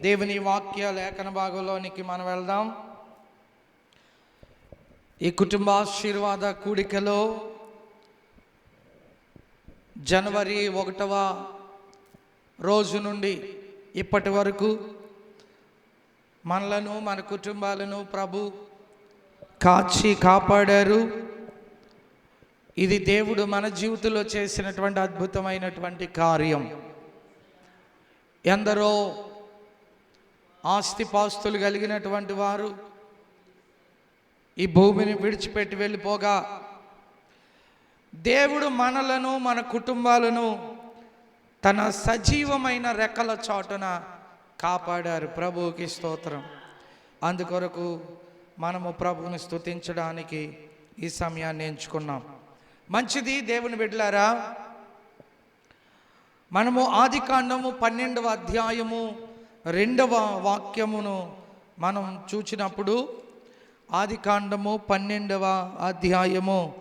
దేవుని వాక్య లేఖన భాగంలోనికి మనం వెళ్దాం. ఈ కుటుంబ ఆశీర్వాద కూడికలో జనవరి ఒకటవ రోజు నుండి ఇప్పటి వరకు మనలను మన కుటుంబాలను ప్రభు కాచి కాపాడారు. ఇది దేవుడు మన జీవితంలో చేసినటువంటి అద్భుతమైనటువంటి కార్యం. ఎందరో ఆస్తిపాస్తులు కలిగినటువంటి వారు ఈ భూమిని విడిచిపెట్టి వెళ్ళిపోగా దేవుడు మనలను మన కుటుంబాలను తన సజీవమైన రెక్కల చాటున కాపాడారు. ప్రభువుకి స్తోత్రం. అందుకొరకు మనము ప్రభువుని స్తుతించడానికి ఈ సమయాన్ని ఎంచుకున్నాం. మంచిది దేవుని బిడ్డలారా మనము ఆది కాండము పన్నెండవ అధ్యాయము రెండవ వాక్యమును మనం చూచినప్పుడు ఆది కాండము పన్నెండవ అధ్యాయము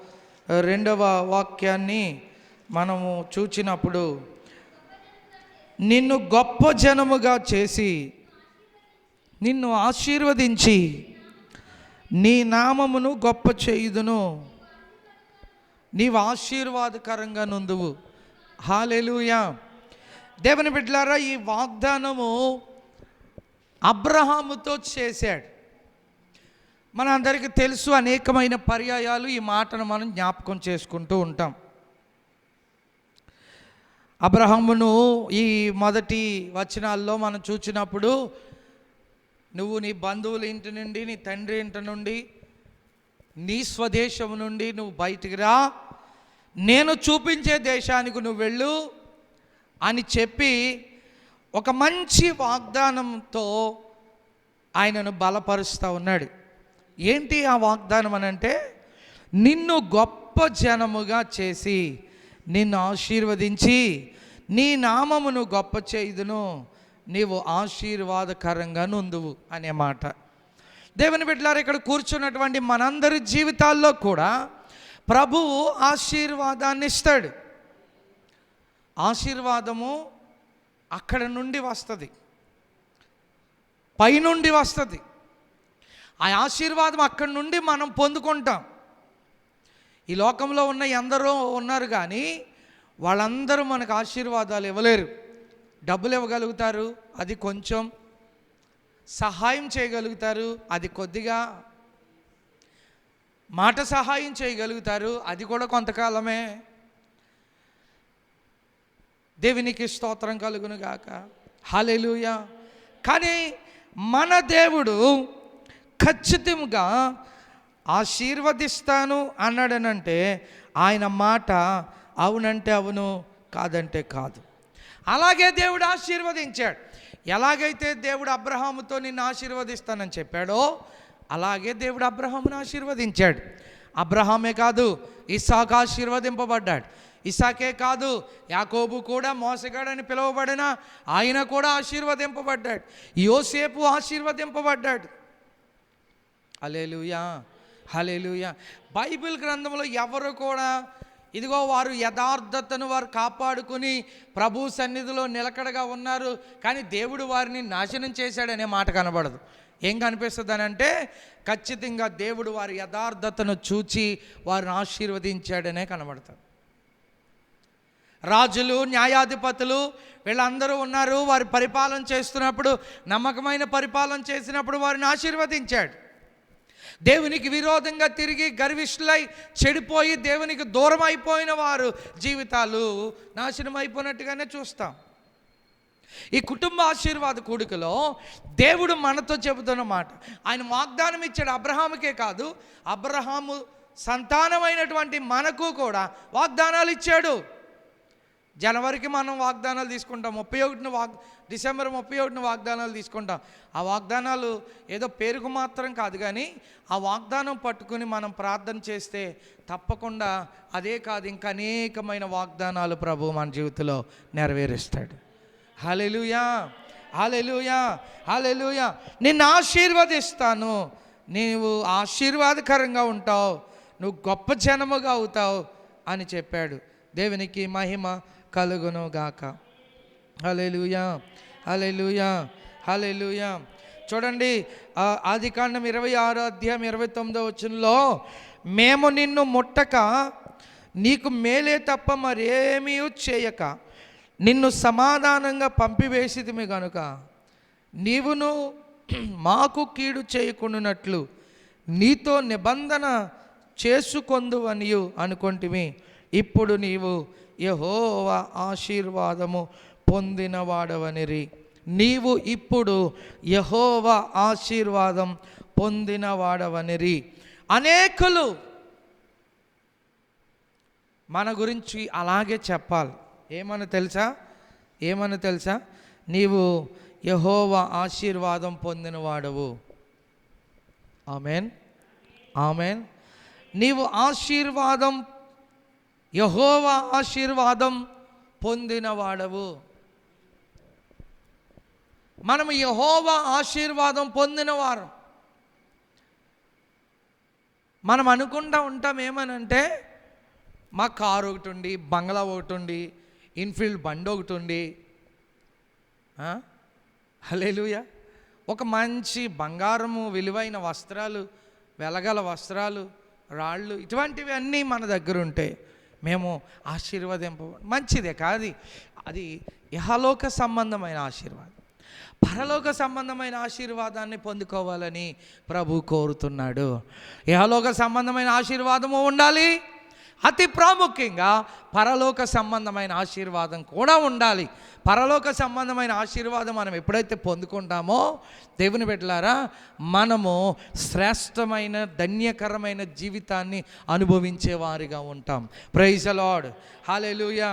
రెండవ వాక్యాన్ని మనము చూచినప్పుడు నిన్ను గొప్ప జనముగా చేసి నిన్ను ఆశీర్వదించి నీ నామమును గొప్ప చేయుదును. నీవు ఆశీర్వాదకరంగా నుందువు. హాలెలుయా. దేవుని బిడ్డలారా ఈ వాగ్దానము అబ్రహాముతో చేశాడు. మనందరికీ తెలుసు అనేకమైన పర్యాయాలు ఈ మాటను మనం జ్ఞాపకం చేసుకుంటూ ఉంటాం. అబ్రహమును ఈ మొదటి వచనాల్లో మనం చూచినప్పుడు నువ్వు నీ బంధువుల ఇంటి నుండి నీ తండ్రి ఇంటి నుండి నీ స్వదేశం నుండి నువ్వు బయటికి రా. నేను చూపించే దేశానికి నువ్వు వెళ్ళు అని చెప్పి ఒక మంచి వాగ్దానంతో ఆయనను బలపరుస్తూ ఉన్నాడు. ఏంటి ఆ వాగ్దానం అని అంటే నిన్ను గొప్ప జనముగా చేసి నిన్ను ఆశీర్వదించి నీ నామమును గొప్ప చేయుదును నీవు ఆశీర్వాదకరంగా నుందువు అనే మాట. దేవుని బిడ్డలారు ఇక్కడ కూర్చున్నటువంటి మనందరి జీవితాల్లో కూడా ప్రభువు ఆశీర్వాదాన్ని ఇస్తాడు ఆశీర్వాదము అక్కడ నుండి వస్తుంది. పైనుండి వస్తుంది. ఆ ఆశీర్వాదం అక్కడి నుండి మనం పొందుకుంటాం. ఈ లోకంలో ఉన్న ఎందరో ఉన్నారు కానీ వాళ్ళందరూ మనకు ఆశీర్వాదాలు ఇవ్వలేరు. డబ్బులు ఇవ్వగలుగుతారు అది కొంచెం సహాయం చేయగలుగుతారు అది కొద్దిగా మాట సహాయం చేయగలుగుతారు అది కూడా కొంతకాలమే దేవునికి స్తోత్రం కలుగును గాక. హాలేలుయ కానీ మన దేవుడు ఖచ్చితంగా ఆశీర్వదిస్తాను అన్నాడనంటే ఆయన మాట అవునంటే అవును కాదంటే కాదు. అలాగే దేవుడు ఆశీర్వదించాడు. ఎలాగైతే దేవుడు అబ్రహాముతో నిన్ను ఆశీర్వదిస్తానని చెప్పాడో అలాగే దేవుడు అబ్రహామును ఆశీర్వదించాడు. అబ్రహామే కాదు ఇసాక్ ఆశీర్వదింపబడ్డాడు. ఇసాకే కాదు యాకోబు కూడా మోసగాడని పిలువబడిన ఆయన కూడా ఆశీర్వదింపబడ్డాడు. యోసేపు ఆశీర్వదింపబడ్డాడు. హలేలుయా హలేలుయా బైబిల్ గ్రంథంలో ఎవరు కూడా ఇదిగో వారు యథార్థతను వారు కాపాడుకుని ప్రభు సన్నిధిలో నిలకడగా ఉన్నారు కానీ దేవుడు వారిని నాశనం చేశాడనే మాట కనబడదు. ఏం కనిపిస్తుంది అని అంటే ఖచ్చితంగా దేవుడు వారి యథార్థతను చూచి వారిని ఆశీర్వదించాడనే కనబడతాడు రాజులు న్యాయాధిపతులు వీళ్ళందరూ ఉన్నారు. వారి పరిపాలన చేస్తున్నప్పుడు నమ్మకమైన పరిపాలన చేసినప్పుడు వారిని ఆశీర్వదించాడు. దేవునికి విరోధంగా తిరిగి గర్విష్ఠులై చెడిపోయి దేవునికి దూరం అయిపోయిన వారు జీవితాలు నాశనం అయిపోయినట్టుగానే చూస్తాం. ఈ కుటుంబ ఆశీర్వాద కూడికలో దేవుడు మనతో చెబుతున్న మాట ఆయన వాగ్దానం ఇచ్చాడు అబ్రహాముకే కాదు అబ్రహాము సంతానమైనటువంటి మనకు కూడా వాగ్దానాలు ఇచ్చాడు. జనవరికి మనం వాగ్దానాలు తీసుకుంటాం. ముప్పై ఒకటిన వాగ్ డిసెంబర్ ముప్పై ఒకటిన వాగ్దానాలు తీసుకుంటాం. ఆ వాగ్దానాలు ఏదో పేరుకు మాత్రం కాదు కానీ ఆ వాగ్దానం పట్టుకుని మనం ప్రార్థన చేస్తే తప్పకుండా అదే కాదు ఇంకా అనేకమైన వాగ్దానాలు ప్రభు మన జీవితంలో నెరవేరుస్తాడు. హలెలుయా హలెలుయా హలెలుయా నిన్ను ఆశీర్వదిస్తాను. నీవు ఆశీర్వాదకరంగా ఉంటావు. నువ్వు గొప్ప జనముగా అవుతావు అని చెప్పాడు. దేవునికి మహిమ కలుగును గాక హలెలుయా హలెలుయా హల్లెలూయా. చూడండి ఆది ఆదికాండం ఇరవై ఆరో అధ్యాయం ఇరవై తొమ్మిదో వచనంలో మేము నిన్ను ముట్టక నీకు మేలే తప్ప మరేమీ చేయక నిన్ను సమాధానంగా పంపివేసిదిమి గనుక. నీవును మాకు కీడు చేయకుండానట్లు నీతో నిబంధన చేసుకొందువనియు అనుకొంటిమి. ఇప్పుడు నీవు యహోవ ఆశీర్వాదము పొందినవాడవనిరి. నీవు ఇప్పుడు యహోవ ఆశీర్వాదం పొందినవాడవనిరి. అనేకులు మన గురించి అలాగే చెప్పాలి. ఏమని తెలుసా? ఏమని తెలుసా? నీవు యహోవ ఆశీర్వాదం పొందినవాడవు. ఆమెన్. ఆమెన్. నీవు ఆశీర్వాదం యహోవా ఆశీర్వాదం పొందినవాడవు మనము యహోవ ఆశీర్వాదం పొందినవారు మనం అనుకుంటా ఉంటాం ఏమనంటే మా కారు ఒకటి ఉండి బంగ్లా ఒకటి ఉండి ఇన్ఫీల్డ్ బండి ఒకటి ఉండి హలేలుయ ఒక మంచి బంగారము విలువైన వస్త్రాలు వెలగల వస్త్రాలు రాళ్ళు ఇటువంటివి అన్నీ మన దగ్గర ఉంటాయి మేము ఆశీర్వదింప మంచిదే కాదు. అది యహలోక సంబంధమైన ఆశీర్వాదం. పరలోక సంబంధమైన ఆశీర్వాదాన్ని పొందుకోవాలని ప్రభు కోరుతున్నాడు. యహలోక సంబంధమైన ఆశీర్వాదము ఉండాలి. అతి ప్రాముఖ్యంగా పరలోక సంబంధమైన ఆశీర్వాదం కూడా ఉండాలి. పరలోక సంబంధమైన ఆశీర్వాదం మనం ఎప్పుడైతే పొందుకుంటామో దేవుని బిడ్డలారా మనము శ్రేష్టమైన ధన్యకరమైన జీవితాన్ని అనుభవించే వారిగా ఉంటాం. ప్రైజ్ లార్డ్ హాలెలూయా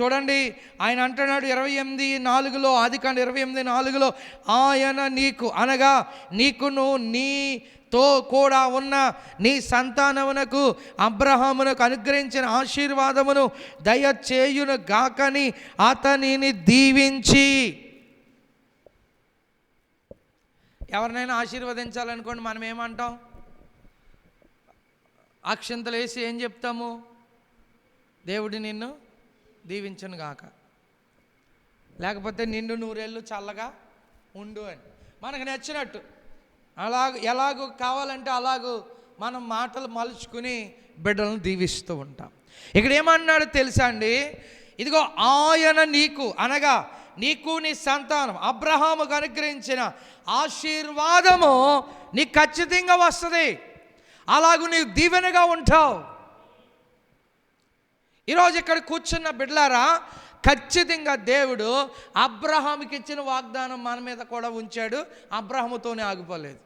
చూడండి ఆయన అంటున్నాడు ఇరవై ఎనిమిది నాలుగులో ఆదికాండ ఇరవై ఎనిమిది నాలుగులో ఆయన నీకు అనగా నీకును నీ తో కూడా ఉన్న నీ సంతానమునకు అబ్రహామునకు అనుగ్రహించిన ఆశీర్వాదమును దయచేయును గాకని అతనిని దీవించి. ఎవరినైనా ఆశీర్వదించాలనుకోండి మనం ఏమంటాం? అక్షంతలు వేసి ఏం చెప్తాము? దేవుడి నిన్ను దీవించను గాక. లేకపోతే నిండు నూరేళ్ళు చల్లగా ఉండు అని. మనకు నచ్చినట్టు. అలాగ ఎలాగో కావాలంటే అలాగూ మనం మాటలు మలుచుకుని బిడ్డలను దీవిస్తూ ఉంటాం. ఇక్కడ ఏమన్నాడు తెలుసా అండి? ఇదిగో ఆయన నీకు అనగా నీకు నీ సంతానం అబ్రహాముకు అనుగ్రహించిన ఆశీర్వాదము నీకు ఖచ్చితంగా వస్తుంది. అలాగూ నీకు దీవెనగా ఉంటావు. ఈరోజు ఇక్కడ కూర్చున్న బిడ్లారా ఖచ్చితంగా దేవుడు అబ్రహాముకి ఇచ్చిన వాగ్దానం మన మీద కూడా ఉంచాడు అబ్రహముతోనే ఆగిపోలేదు.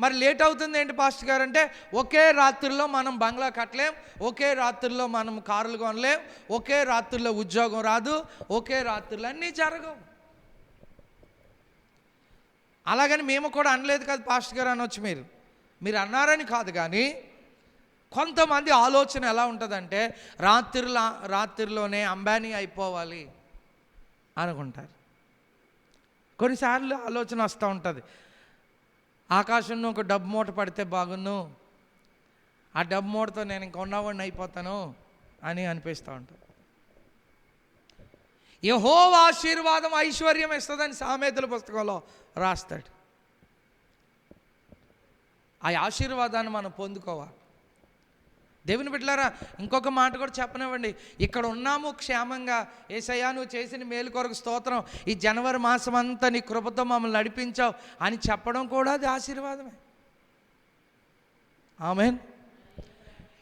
మరి లేట్ అవుతుంది ఏంటి పాస్టర్ గారు అంటే ఒకే రాత్రిలో మనం బంగ్లా కట్టలేం ఒకే రాత్రిలో మనం కారులు కొనలేం ఒకే రాత్రిలో ఉద్యోగం రాదు ఒకే రాత్రిలో అన్నీ జరగవు. అలాగని మేము కూడా అనలేదు కదా పాస్టర్ గారు అనొచ్చు మీరు. మీరు అన్నారని కాదు కానీ కొంతమంది ఆలోచన ఎలా ఉంటుందంటే రాత్రిలో రాత్రిలోనే అంబానీ అయిపోవాలి అనుకుంటారు. కొన్నిసార్లు ఆలోచన వస్తూ ఉంటుంది. ఆకాశంలో ఒక డబ్బు మూట పడితే బాగున్ను ఆ డబ్బు మూటతో నేను ఇంకొన్నవాడిని అయిపోతాను అని అనిపిస్తూ ఉంటాను యహో ఆశీర్వాదం ఐశ్వర్యం ఇస్తుందని సామెతల పుస్తకంలో రాస్తాడు. ఆ ఆశీర్వాదాన్ని మనం పొందుకోవాలి. దేవుని బిడ్డలారా ఇంకొక మాట కూడా చెప్పనివ్వండి. ఇక్కడ ఉన్నాము క్షేమంగా. ఏసయ్యా నువ్వు చేసిన మేలు కొరకు స్తోత్రం. ఈ జనవరి మాసం అంతా నీ కృపతో మమ్మల్ని నడిపించావు అని చెప్పడం కూడా అది ఆశీర్వాదమే. ఆమెన్.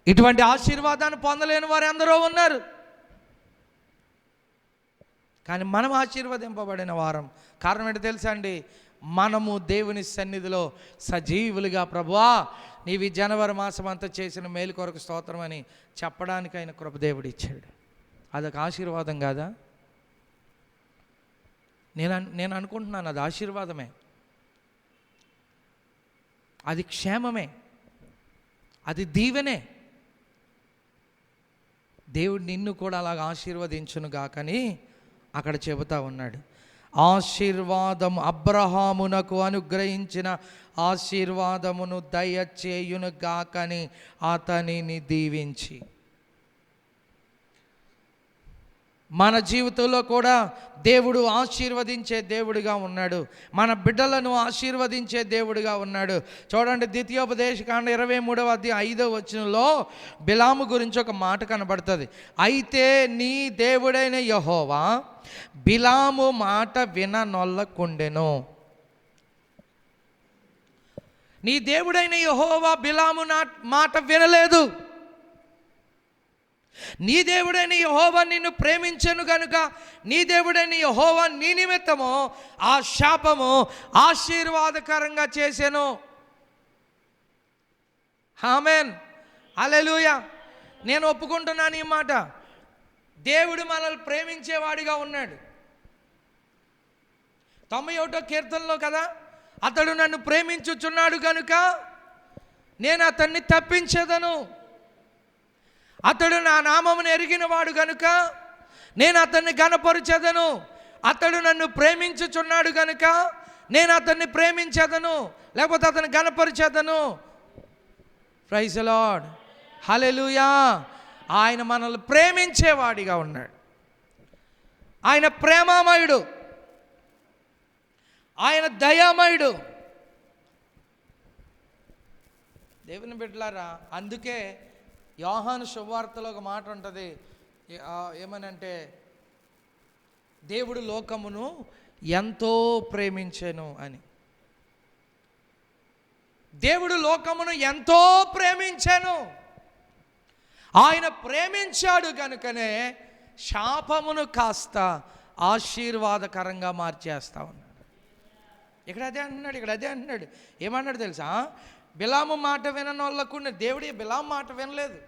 ఇటువంటి ఆశీర్వాదాన్ని పొందలేని వారు ఎందరో ఉన్నారు. కానీ మనం ఆశీర్వదింపబడిన వారం. కారణం ఏంటి తెలుసా అండి? మనము దేవుని సన్నిధిలో సజీవులుగా ప్రభువా నీవి జనవరి మాసం అంతా చేసిన మేలు కొరకు స్తోత్రం అని చెప్పడానికి ఆయన కృపదేవుడు ఇచ్చాడు. అదొక ఆశీర్వాదం కాదా? నేను నేను అనుకుంటున్నాను అది ఆశీర్వాదమే. అది క్షేమమే. అది దీవెనే. దేవుడు నిన్ను కూడా అలాగ ఆశీర్వదించును గాకని అక్కడ చెబుతా ఉన్నాడు. ఆశీర్వాదం అబ్రహామునకు అనుగ్రహించిన ఆశీర్వాదమును దయచేయును గాకని అతనిని దీవించి. మన జీవితంలో కూడా దేవుడు ఆశీర్వదించే దేవుడిగా ఉన్నాడు. మన బిడ్డలను ఆశీర్వదించే దేవుడిగా ఉన్నాడు. చూడండి ద్వితీయోపదేశకాండ ఇరవై మూడవ అది ఐదవ వచనంలో బిలాము గురించి ఒక మాట కనబడుతుంది. అయితే నీ దేవుడైన యహోవా బిలాము మాట విననొల్లకుండెను. నీ దేవుడైన యహోవా బిలాము నా మాట వినలేదు. నీ దేవుడైన యహోవా నిన్ను ప్రేమించను కనుక నీ దేవుడైన యహోవా నీ నిమిత్తము ఆ శాపము ఆశీర్వాదకరంగా చేశాను హామెన్ అలెలుయ నేను ఒప్పుకుంటున్నాను ఈ మాట. దేవుడు మనల్ని ప్రేమించేవాడిగా ఉన్నాడు. తొంభై ఒకటో కీర్తనలో కదా అతడు నన్ను ప్రేమించుచున్నాడు కనుక నేను అతన్ని తప్పించేదను. అతడు నా నామమును ఎరిగిన వాడు గనుక నేను అతన్ని గనపరిచెదను అతడు నన్ను ప్రేమించుచున్నాడు గనుక నేను అతన్ని ప్రేమించేదను. లేకపోతే అతను గనపరిచేదను ప్రైజ్ లాడ్ హలెలుయా ఆయన మనల్ని ప్రేమించేవాడిగా ఉన్నాడు. ఆయన ప్రేమామయుడు. ఆయన దయామయుడు. దేవుని బిడ్డలారా అందుకే యోహాను శుభవార్తలో ఒక మాట ఉంటుంది. ఏమనంటే దేవుడు లోకమును ఎంతో ప్రేమించెను అని. దేవుడు లోకమును ఎంతో ప్రేమించాను. ఆయన ప్రేమించాడు కనుకనే శాపమును కాస్త ఆశీర్వాదకరంగా మార్చేస్తా ఉన్నాడు. ఇక్కడ అదే అంటున్నాడు ఇక్కడ అదే అంటున్నాడు. ఏమన్నాడు తెలుసా? బిలాము మాట వినని వాళ్ళకు దేవుడి బిలాం మాట వినలేదు.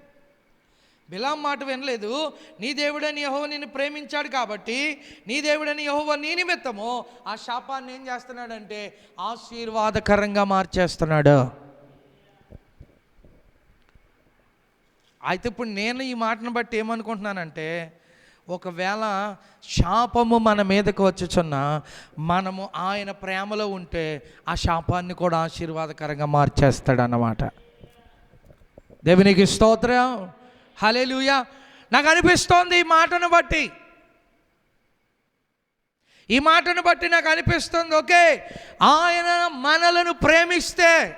బిలాం మాట వినలేదు. నీ దేవుడని యహోవ నిన్ను ప్రేమించాడు కాబట్టి నీ దేవుడని యహోవ నీ నిమిత్తము ఆ శాపాన్ని ఏం చేస్తున్నాడంటే ఆశీర్వాదకరంగా మార్చేస్తున్నాడు. అయితే ఇప్పుడు నేను ఈ మాటను బట్టి ఏమనుకుంటున్నానంటే ఒకవేళ శాపము మన మీదకు వచ్చుచున్న మనము ఆయన ప్రేమలో ఉంటే ఆ శాపాన్ని కూడా ఆశీర్వాదకరంగా మార్చేస్తాడు అన్నమాట దేవునికి స్తోత్రం. హలేలుయా నాకు అనిపిస్తోంది ఈ మాటను బట్టి. ఈ మాటను బట్టి నాకు అనిపిస్తుంది ఓకే ఆయన మనలను ప్రేమిస్తే.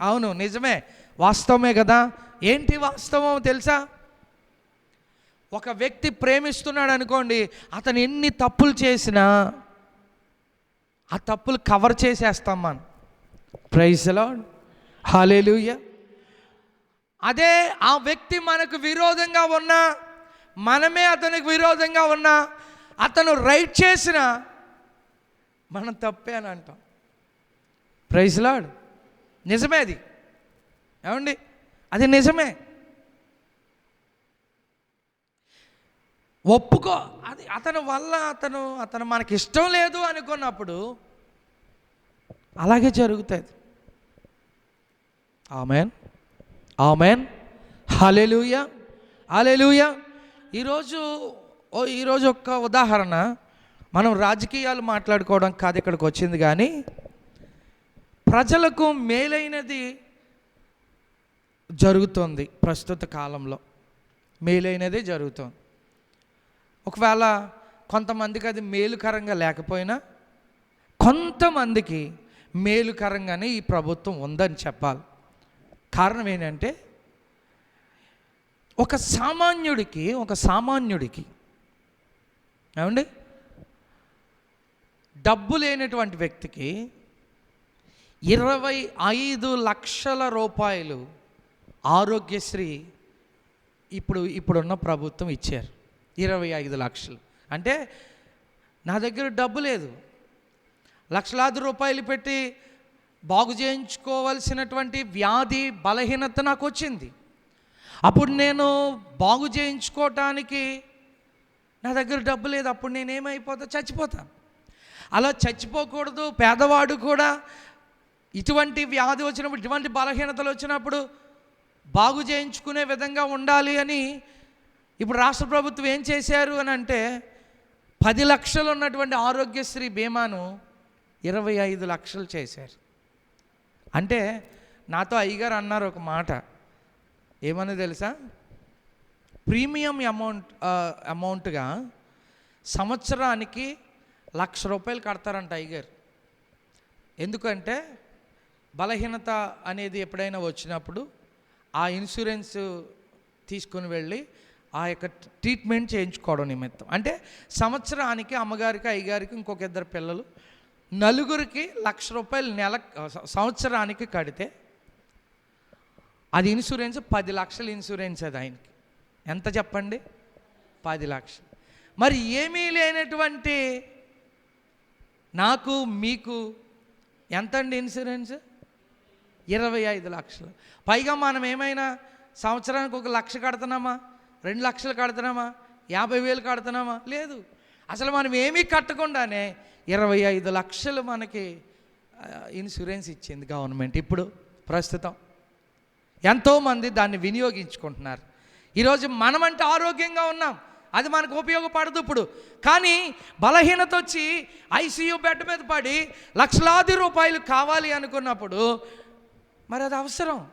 అవును నిజమే. వాస్తవమే కదా. ఏంటి వాస్తవం తెలుసా? ఒక వ్యక్తి ప్రేమిస్తున్నాడు అనుకోండి అతను ఎన్ని తప్పులు చేసినా ఆ తప్పులు కవర్ చేసేస్తాం మనం. ప్రైజ్లో హాలేలుయ్య అదే ఆ వ్యక్తి మనకు విరోధంగా ఉన్నా మనమే అతనికి విరోధంగా ఉన్నా అతను రైట్ చేసిన మనం తప్పే అని అంటాం. ప్రైజ్ లాడ్ నిజమే అది. ఏమండి? అది నిజమే. ఒప్పుకో. అది అతని వల్ల అతను అతను మనకి ఇష్టం లేదు అనుకున్నప్పుడు అలాగే జరుగుతుంది ఆమెన్. ఆమెన్. హలెలుయ హలెలుయ ఈరోజు ఓ ఈరోజు ఒక్క ఉదాహరణ. మనం రాజకీయాలు మాట్లాడుకోవడం కాదు ఇక్కడికి వచ్చింది కానీ ప్రజలకు మేలైనది జరుగుతుంది ప్రస్తుత కాలంలో. మేలైనదే జరుగుతుంది. ఒకవేళ కొంతమందికి అది మేలుకరంగా లేకపోయినా కొంతమందికి మేలుకరంగానే ఈ ప్రభుత్వం ఉందని చెప్పాలి. కారణం ఏంటంటే ఒక సామాన్యుడికి ఒక సామాన్యుడికి ఏమండి? డబ్బు లేనటువంటి వ్యక్తికి ఇరవై ఐదు లక్షల రూపాయలు ఆరోగ్యశ్రీ ఇప్పుడు ఇప్పుడున్న ప్రభుత్వం ఇచ్చారు. ఇరవై ఐదు లక్షలు. అంటే నా దగ్గర డబ్బు లేదు. లక్షలాది రూపాయలు పెట్టి బాగు చేయించుకోవలసినటువంటి వ్యాధి బలహీనత నాకు వచ్చింది. అప్పుడు నేను బాగు చేయించుకోవటానికి నా దగ్గర డబ్బు లేదు. అప్పుడు నేను ఏమైపోతా? చచ్చిపోతాను అలా చచ్చిపోకూడదు. పేదవాడు కూడా ఇటువంటి వ్యాధి వచ్చినప్పుడు ఇటువంటి బలహీనతలు వచ్చినప్పుడు బాగు చేయించుకునే విధంగా ఉండాలి అని ఇప్పుడు రాష్ట్ర ప్రభుత్వం ఏం చేశారు అని అంటే పది లక్షలు ఉన్నటువంటి ఆరోగ్యశ్రీ బీమాను ఇరవై ఐదు లక్షలు చేశారు. అంటే నాతో అయ్యగారు అన్నారు ఒక మాట. ఏమని తెలుసా? ప్రీమియం అమౌంట్ అమౌంట్గా సంవత్సరానికి లక్ష రూపాయలు కడతారంట అయ్యగారు. ఎందుకంటే బలహీనత అనేది ఎప్పుడైనా వచ్చినప్పుడు ఆ ఇన్సూరెన్స్ తీసుకుని వెళ్ళి ఆ యొక్క ట్రీట్మెంట్ చేయించుకోవడం నిమిత్తం. అంటే సంవత్సరానికి అమ్మగారికి అయ్యగారికి ఇంకొక ఇద్దరు పిల్లలు నలుగురికి లక్ష రూపాయలు నెల సంవత్సరానికి కడితే అది ఇన్సూరెన్స్ పది లక్షల ఇన్సూరెన్స్ అది ఆయనకి. ఎంత చెప్పండి? పది లక్షలు. మరి ఏమీ లేనటువంటి నాకు మీకు ఎంత అండి ఇన్సూరెన్స్? ఇరవై ఐదు లక్షలు. పైగా మనం ఏమైనా సంవత్సరానికి ఒక లక్ష కడుతున్నామా? రెండు లక్షలు కడుతున్నామా? యాభై వేలు కడుతున్నామా? లేదు. అసలు మనం ఏమీ కట్టకుండానే ఇరవై ఐదు లక్షలు మనకి ఇన్సూరెన్స్ ఇచ్చింది గవర్నమెంట్ ఇప్పుడు ప్రస్తుతం. ఎంతోమంది దాన్ని వినియోగించుకుంటున్నారు. ఈరోజు మనమంటే ఆరోగ్యంగా ఉన్నాం. అది మనకు ఉపయోగపడదు ఇప్పుడు. కానీ బలహీనత వచ్చి ఐసీయూ బెడ్ మీద పడి లక్షలాది రూపాయలు కావాలి అనుకున్నప్పుడు మరి అది అవసరం.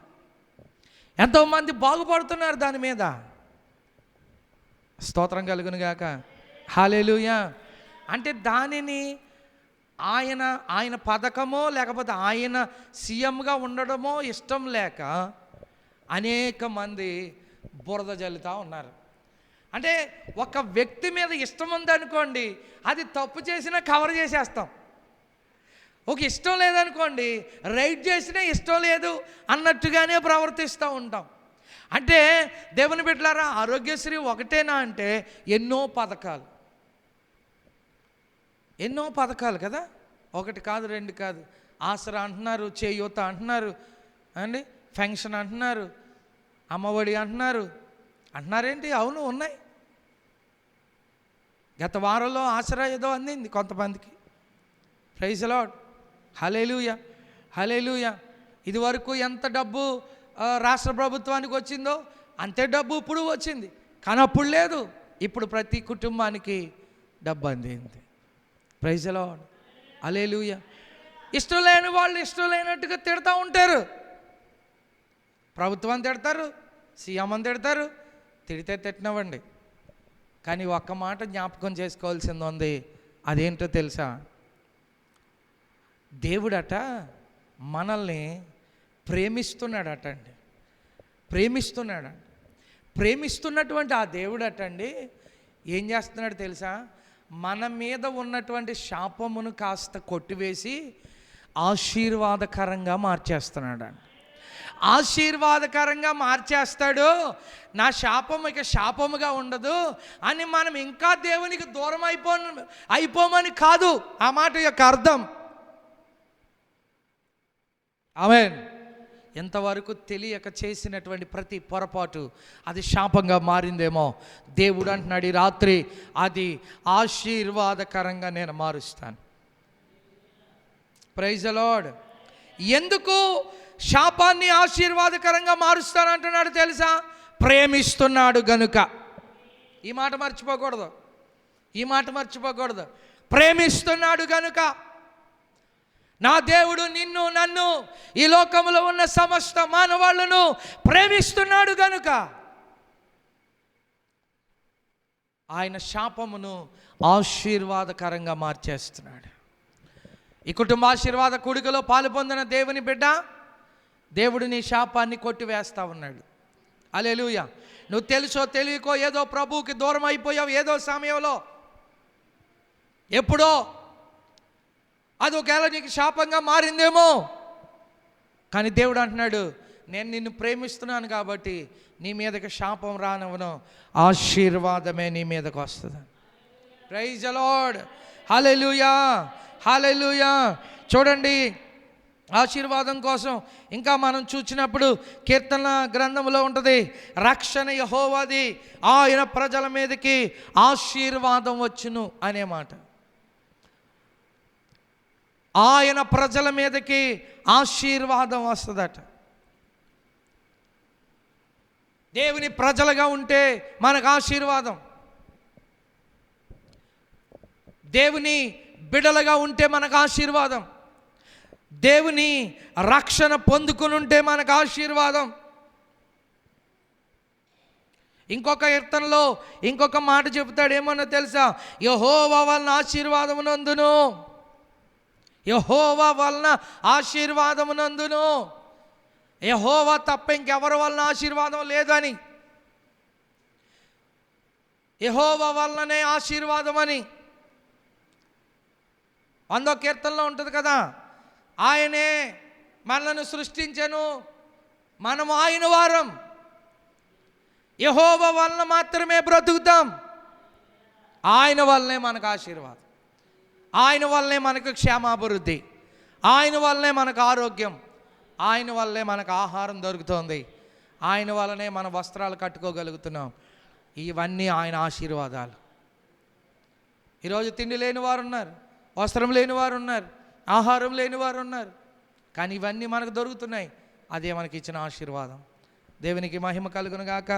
ఎంతోమంది బాగుపడుతున్నారు దాని మీద. స్తోత్రం కలుగునుగాక హాలేలుయా అంటే దానిని ఆయన ఆయన పథకమో లేకపోతే ఆయన సీఎంగా ఉండడమో ఇష్టం లేక అనేక మంది బురద జల్లుతూ ఉన్నారు. అంటే ఒక వ్యక్తి మీద ఇష్టం ఉందనుకోండి అది తప్పు చేసినా కవర్ చేసేస్తాం. ఒక ఇష్టం లేదనుకోండి రైట్ చేసినా ఇష్టం లేదు అన్నట్టుగానే ప్రవర్తిస్తూ ఉంటాం. అంటే దేవుని బిడ్డలారా ఆరోగ్యశ్రీ ఒకటేనా అంటే ఎన్నో పథకాలు. ఎన్నో పథకాలు కదా? ఒకటి కాదు రెండు కాదు. ఆసరా అంటున్నారు చేయూత అంటున్నారు అండి? ఫెన్షన్ అంటున్నారు అమ్మఒడి అంటున్నారు. అంటున్నారేంటి? అవును ఉన్నాయి. గత వారంలో ఆసరా ఏదో అందింది కొంతమందికి. ప్రైజ్ లాడ్ హలేలుయ హలేలుయ ఇదివరకు ఎంత డబ్బు రాష్ట్ర ప్రభుత్వానికి వచ్చిందో అంతే డబ్బు ఇప్పుడు వచ్చింది. కానీ అప్పుడు లేదు. ఇప్పుడు ప్రతి కుటుంబానికి డబ్బు అందింది. ప్రైజ్ అలేలుయ ఇష్టం లేని వాళ్ళు ఇష్టం లేనట్టుగా తిడతా ఉంటారు. ప్రభుత్వం తిడతారు సీఎం అని తిడతారు. తిడితే తిట్టినవ్వండి కానీ ఒక్క మాట జ్ఞాపకం చేసుకోవాల్సింది ఉంది. అదేంటో తెలుసా? దేవుడట మనల్ని ప్రేమిస్తున్నాడట అండి ప్రేమిస్తున్నాడు ప్రేమిస్తున్నటువంటి ఆ దేవుడు అండి ఏం చేస్తున్నాడు తెలుసా? మన మీద ఉన్నటువంటి శాపమును కాస్త కొట్టివేసి ఆశీర్వాదకరంగా మార్చేస్తున్నాడు అండి ఆశీర్వాదకరంగా మార్చేస్తాడు. నా శాపం ఇక శాపముగా ఉండదు అని మనం ఇంకా దేవునికి దూరం అయిపో అయిపోమని కాదు. ఆ మాట యొక్క అర్థం. ఆమెన్. ఎంతవరకు తెలియక చేసినటువంటి ప్రతి పొరపాటు అది శాపంగా మారిందేమో. దేవుడు అంటున్నాడు ఈ రాత్రి అది ఆశీర్వాదకరంగా నేను మారుస్తాను. ప్రైజ్ లార్డ్ ఎందుకు శాపాన్ని ఆశీర్వాదకరంగా మారుస్తానంటున్నాడు తెలుసా? ప్రేమిస్తున్నాడు గనుక. ఈ మాట మర్చిపోకూడదు. ఈ మాట మర్చిపోకూడదు. ప్రేమిస్తున్నాడు గనుక నా దేవుడు నిన్ను నన్ను ఈ లోకంలో ఉన్న సమస్త మానవాళ్ళను ప్రేమిస్తున్నాడు గనుక. ఆయన శాపమును ఆశీర్వాదకరంగా మార్చేస్తున్నాడు. ఈ కుటుంబ ఆశీర్వాద కూడికలో పాలు పొందిన దేవుని బిడ్డ దేవుడు నీ శాపాన్ని కొట్టివేస్తా ఉన్నాడు. అలెలుయ నువ్వు తెలుసో తెలియకో ఏదో ప్రభువుకి దూరం అయిపోయావు ఏదో సమయంలో. ఎప్పుడో అది ఒకవేళ నీకు శాపంగా మారిందేమో. కానీ దేవుడు అంటున్నాడు నేను నిన్ను ప్రేమిస్తున్నాను కాబట్టి నీ మీదకి శాపం రానవను ఆశీర్వాదమే నీ మీదకి వస్తుంది. ప్రైజ్ అలాడ్ హాలెలుయా హాలెలుయా చూడండి ఆశీర్వాదం కోసం ఇంకా మనం చూసినప్పుడు కీర్తన గ్రంథంలో ఉంటుంది రక్షణ యహోవాది ఆయన ప్రజల మీదకి ఆశీర్వాదం వచ్చును అనే మాట. ఆయన ప్రజల మీదకి ఆశీర్వాదం వస్తుందట. దేవుని ప్రజలుగా ఉంటే మనకు ఆశీర్వాదం. దేవుని బిడలుగా ఉంటే మనకు ఆశీర్వాదం. దేవుని రక్షణ పొందుకుని ఉంటే మనకు ఆశీర్వాదం. ఇంకొక కీర్తనలో ఇంకొక మాట చెబుతాడు ఏమన్నా తెలుసా? యహోవా వలన ఆశీర్వాదమునందును యహోవా వలన ఆశీర్వాదమునందును యహోవా తప్ప ఇంకెవరి వలన ఆశీర్వాదం లేదని యహోవా వలననే ఆశీర్వాదం అని. వందో కీర్తనలో ఉంటుంది కదా ఆయనే మనలను సృష్టించను మనం ఆయన వారం. యహోవ వలన మాత్రమే బ్రతుకుతాం ఆయన వల్లనే మనకు ఆశీర్వాదం. ఆయన వల్లనే మనకు క్షేమాభివృద్ధి. ఆయన వల్లనే మనకు ఆరోగ్యం. ఆయన వల్లే మనకు ఆహారం దొరుకుతుంది. ఆయన వల్లనే మన వస్త్రాలు కట్టుకోగలుగుతున్నాం. ఇవన్నీ ఆయన ఆశీర్వాదాలు. ఈరోజు తిండి లేని వారు ఉన్నారు వస్త్రం లేని వారు ఉన్నారు ఆహారం లేని వారు ఉన్నారు కానీ ఇవన్నీ మనకు దొరుకుతున్నాయి. అదే మనకి ఇచ్చిన ఆశీర్వాదం. దేవునికి మహిమ కలుగునుగాక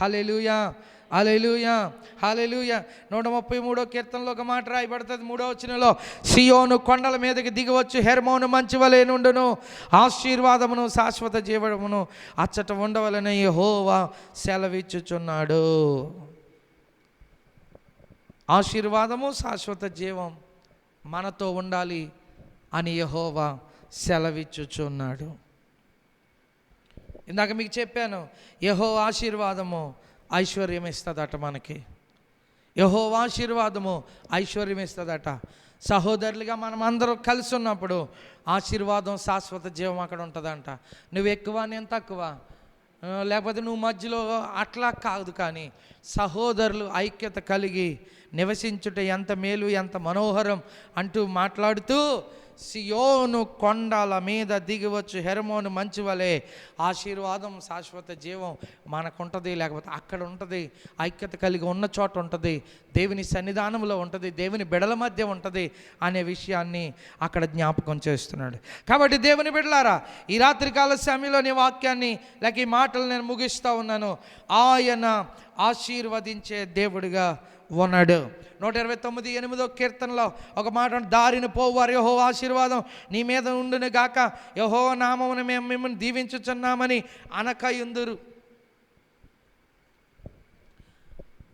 హలెలుయా హలెలుయా హలెలుయా నూట ముప్పై మూడో కీర్తనలో ఒక మాట రాయబడుతుంది. మూడో వచ్చినలో సియోను కొండల మీదకి దిగవచ్చు హెర్మోను మంచి వలె నుండును ఆశీర్వాదమును శాశ్వత జీవనమును అచ్చట ఉండవలనే యెహోవా సెలవిచ్చుచున్నాడు. ఆశీర్వాదము శాశ్వత జీవం మనతో ఉండాలి అని యహోవా సెలవిచ్చుచున్నాడు. ఇందాక మీకు చెప్పాను యహో ఆశీర్వాదము ఐశ్వర్యం ఇస్తుందట మనకి. యహో ఆశీర్వాదము ఐశ్వర్యం ఇస్తుందట. సహోదరులుగా మనం అందరం కలిసి ఉన్నప్పుడు ఆశీర్వాదం శాశ్వత జీవం అక్కడ ఉంటుందంట. నువ్వు ఎక్కువ నేను తక్కువ. లేకపోతే నువ్వు మధ్యలో అట్లా కాదు కానీ సహోదరులు ఐక్యత కలిగి నివసించుట ఎంత మేలు ఎంత మనోహరం అంటూ మాట్లాడుతూ సియోను కొండల మీద దిగివచ్చు హెరమోను మంచి వలే ఆశీర్వాదం శాశ్వత జీవం మనకుంటుంది లేకపోతే అక్కడ ఉంటుంది ఐక్యత కలిగి ఉన్న చోట ఉంటుంది దేవుని సన్నిధానంలో ఉంటుంది దేవుని బిడల మధ్య ఉంటుంది అనే విషయాన్ని అక్కడ జ్ఞాపకం చేస్తున్నాడు. కాబట్టి దేవుని బిడలారా ఈ రాత్రికాల సమయంలోని వాక్యాన్ని లేక ఈ మాటలు నేను ముగిస్తూ ఉన్నాను. ఆయన ఆశీర్వదించే దేవుడిగా ఉన్నాడు. నూట ఇరవై తొమ్మిది ఎనిమిదో కీర్తనలో ఒక మాట దారిన దారిని పోవారు యహో ఆశీర్వాదం నీ మీద ఉండును గాక. యహో నామమును మేము మిమ్మల్ని దీవించుచున్నామని అనకయుందురు.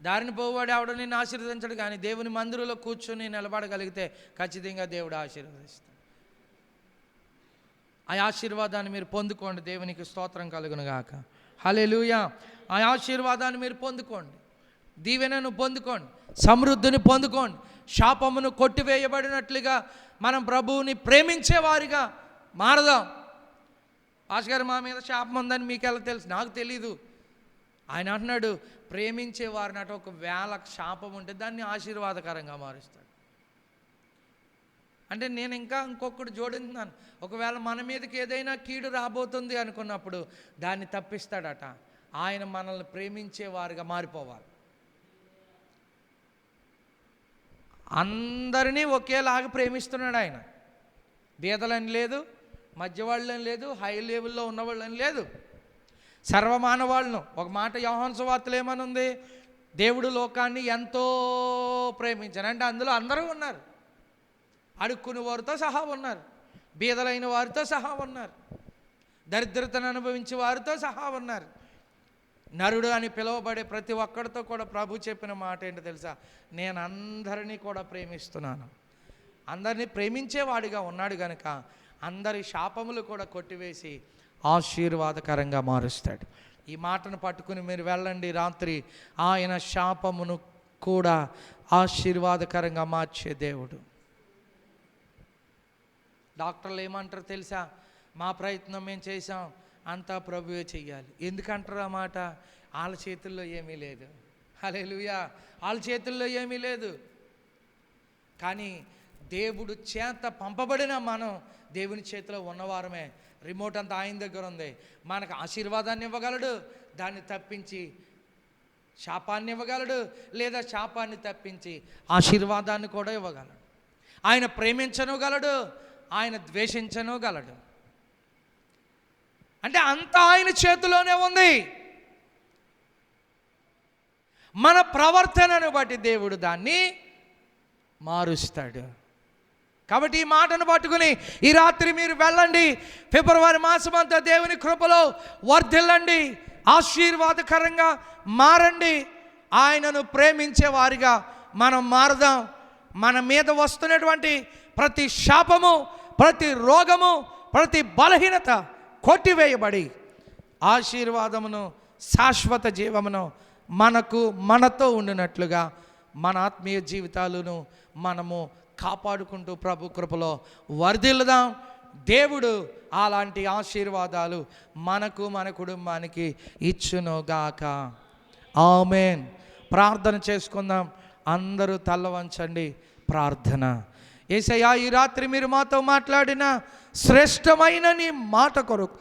దారిని పోవాడు ఆవిడ నిన్ను ఆశీర్వదించడు కానీ దేవుని మందిరంలో కూర్చొని నిలబడగలిగితే ఖచ్చితంగా దేవుడు ఆశీర్వదిస్తాడు. ఆ ఆశీర్వాదాన్ని మీరు పొందుకోండి. దేవునికి స్తోత్రం కలుగును గాక. హలే ఆ ఆశీర్వాదాన్ని మీరు పొందుకోండి. దీవెనను పొందుకోండి సమృద్ధిని పొందుకోండి శాపమును కొట్టివేయబడినట్లుగా మనం ప్రభువుని ప్రేమించేవారిగా మారదాం. భాస్కర్ మా మీద శాపం ఉందని మీకు ఎలా తెలుసు? నాకు తెలీదు. ఆయన అంటున్నాడు ప్రేమించే వారిని అటు ఒక వేళ శాపం ఉంటే దాన్ని ఆశీర్వాదకరంగా మారుస్తాడు. అంటే నేను ఇంకా ఇంకొకటి జోడించున్నాను. ఒకవేళ మన మీదకి ఏదైనా కీడు రాబోతుంది అనుకున్నప్పుడు దాన్ని తప్పిస్తాడట. ఆయన మనల్ని ప్రేమించేవారుగా మారిపోవాలి. అందరినీ ఒకేలాగా ప్రేమిస్తున్నాడు ఆయన. బీదలని లేదు మధ్యవాళ్ళని లేదు హై లెవెల్లో ఉన్నవాళ్ళని లేదు. సర్వమానవాళ్ళను. ఒక మాట యోహాన్ ఏమని ఉంది దేవుడు లోకాన్ని ఎంతో ప్రేమించాను అంటే అందులో అందరూ ఉన్నారు. అడుక్కుని వారితో సహా ఉన్నారు. బీదలైన వారితో సహా ఉన్నారు. దరిద్రతను అనుభవించే వారితో సహా ఉన్నారు. నరుడు అని పిలువబడే ప్రతి ఒక్కడితో కూడా ప్రభు చెప్పిన మాట ఏంటో తెలుసా? నేను అందరినీ కూడా ప్రేమిస్తున్నాను. అందరినీ ప్రేమించేవాడిగా ఉన్నాడు గనుక అందరి శాపములు కూడా కొట్టివేసి ఆశీర్వాదకరంగా మారుస్తాడు. ఈ మాటను పట్టుకుని మీరు వెళ్ళండి. రాత్రి ఆయన శాపమును కూడా ఆశీర్వాదకరంగా మార్చే దేవుడు. డాక్టర్లు ఏమంటారు తెలుసా? మా ప్రయత్నం మేము చేసాం అంతా ప్రభువే చెయ్యాలి. ఎందుకంటారు ఆ మాట? వాళ్ళ చేతుల్లో ఏమీ లేదు. అలే లుయా వాళ్ళ చేతుల్లో ఏమీ లేదు. కానీ దేవుడు చేత పంపబడిన మనం దేవుని చేతిలో ఉన్నవారమే. రిమోట్ అంతా ఆయన దగ్గర ఉంది. మనకు ఆశీర్వాదాన్ని ఇవ్వగలడు. దాన్ని తప్పించి శాపాన్ని ఇవ్వగలడు. లేదా శాపాన్ని తప్పించి ఆశీర్వాదాన్ని కూడా ఇవ్వగలడు. ఆయన ప్రేమించను గలడు ఆయన ద్వేషించను గలడు అంటే అంత ఆయన చేతిలోనే ఉంది. మన ప్రవర్తనను బట్టి దేవుడు దాన్ని మారుస్తాడు. కాబట్టి ఈ మాటను పట్టుకుని ఈ రాత్రి మీరు వెళ్ళండి. ఫిబ్రవరి మాసం అంతా దేవుని కృపలో వర్ధిల్లండి. ఆశీర్వాదకరంగా మారండి. ఆయనను ప్రేమించే వారిగా మనం మారదాం. మన మీద వస్తున్నటువంటి ప్రతి శాపము ప్రతి రోగము ప్రతి బలహీనత కొట్టివేయబడి ఆశీర్వాదమును శాశ్వత జీవమును మనకు మనతో ఉండినట్లుగా మన ఆత్మీయ జీవితాలను మనము కాపాడుకుంటూ ప్రభు కృపలో వర్ధిల్లుదాం. దేవుడు అలాంటి ఆశీర్వాదాలు మనకు మన కుటుంబానికి ఇచ్చునుగాక. ఆమెన్. ప్రార్థన చేసుకుందాం. అందరూ తల్లవంచండి ప్రార్థన. ఏసయ్యా ఈ రాత్రి మీరు మాతో మాట్లాడిన శ్రేష్టమైన నీ మాట కొరకు.